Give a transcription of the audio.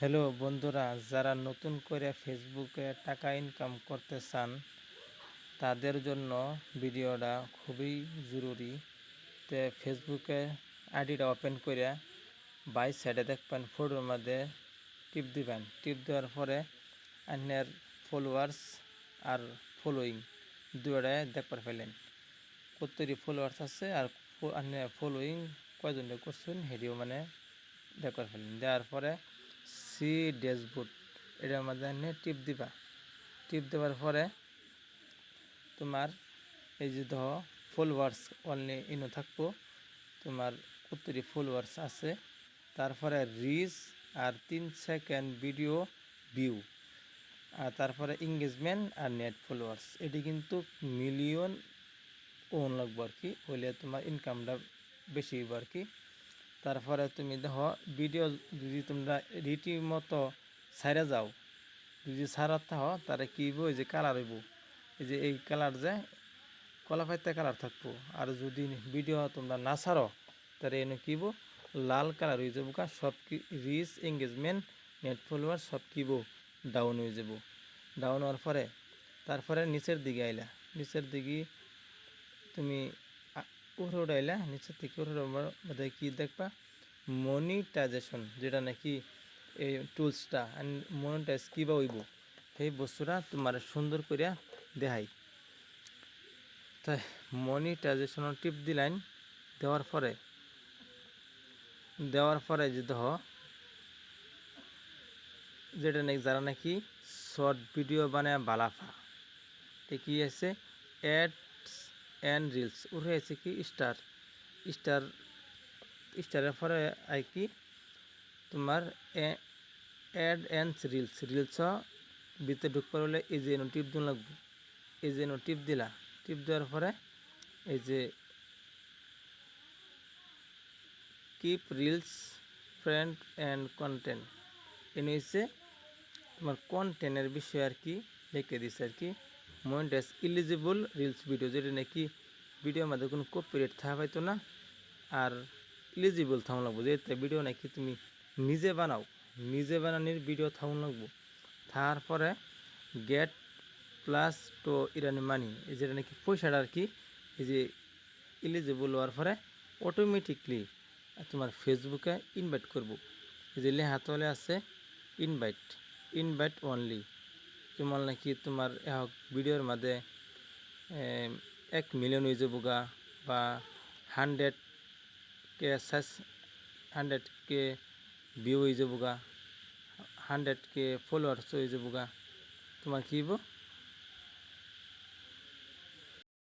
Hello বন্ধুরা, যারা নতুন করে ফেসবুকে টাকা ইনকাম করতে চান, তাদের জন্য ভিডিওটা খুবই জরুরি। তে ফেসবুকে আইডিটা ওপেন করে বাই সাইডে দেখবেন ফটোর মধ্যে টিপ দিবেন। টিপ দেওয়ার পরে আপনার ফলোয়ার্স আর ফলোয়িং দুটায় দেখবার ফেলেন কতটি ফলোয়ার্স আছে আর আপনার ফলোয়িং কয়জন করছেন হেডিও মানে দেখবার ফেলেন দেওয়ার পরে সি ড্যাশবোর্ড এটার মধ্যে এনে টিপ দিবা। টিপ দেওয়ার পরে তোমার এই যে ধর ফলোয়ার্স অনলি ইনো থাকব, তোমার কতটি ফলোয়ার্স আছে, তারপরে রিচ আর তিন সেকেন্ড ভিডিও ভিউ আর তারপরে এঙ্গেজমেন্ট আর নেট ফলোয়ার্স এটি কিন্তু মিলিয়ন ওন লাগবো আর কি, হইলে তোমার ইনকামটা বেশি হইব আর কি। তারপরে তুমি দেখো ভিডিও যদি তোমরা রীতি মতো সাইরে যাও, যদি সারাত থাকো তারে কি হইব? যে কালার হইব। এই যে এই কালার যে কলা পাইতে কালার থাকব। আর যদি ভিডিও তোমরা না সারো, তাহলে এনে কি লাল কালার হয়ে যাব সব কি রিচ এঙ্গেজমেন্ট নেট ফলোয়ার সব কিব ডাউন হয়ে যাব। ডাউন হওয়ার পরে, তারপরে নিচের দিকে আইলা। নিচের দিকে তুমি উপরে উঠাইলা নিচের থেকে উপরে মধ্যে কি দেখবা? মনিটাইজেশন, যেটা নাকি এই টুলসটা মনিটাইজ কী বা হইব, সেই বস্তুটা তোমার সুন্দর করিয়া দেখাই। তাই মনিটাইজেশনের টিপ দিলাইন, দেওয়ার পরে দেওয়ার পরে যে দেহ, যেটা নাকি যারা নাকি শর্ট ভিডিও বানায় বালাফা কি আছে? অ্যাডস অ্যান্ড রিলস উঠে আছে কি স্টার স্টার স্টারের পরে আই কি? তোমার অ্যাড অ্যান্ড রিলস রিলস ভিতরে ঢুকবার হলে এই যে টিপ দিন লাগবে। এই যে টিপ দিলা। টিপ দেওয়ার পরে এই যে keep reels friend and content এনে হচ্ছে তোমার কন্টেন্টের বিষয়ে আর কি লিখে দিছে আর কি। মনিটাইজ ইলিজিবল রিলস ভিডিও যেটা নাকি ভিডিওর মধ্যে কোনো কপিরাইট থাকা পাইতো না, আর ইলিজিবল থাকুন লাগবো যেতে ভিডিও নাকি তুমি নিজে বানাও, নিজে বানানির ভিডিও থাকুন লাগবো। তারপরে গেট প্লাস তো ইরানি মানি এই যেটা নাকি পয়সাটা আর কি, এই যে ইলিজিবল হওয়ার পরে অটোমেটিকলি তোমার ফেসবুকে ইনভাইট করব। এই যে লেহা তলে আছে ইনভাইট ইনভাইট অনলি যেমন নাকি তোমার এক ভিডিওর মধ্যে এক মিলিয়ন হয়ে যাব গা বা hundred K size hundred K view হয়ে যাব গা হান্ড্রেড কে ফলোয়ার্স হয়ে যাব গা তোমার কী হইব?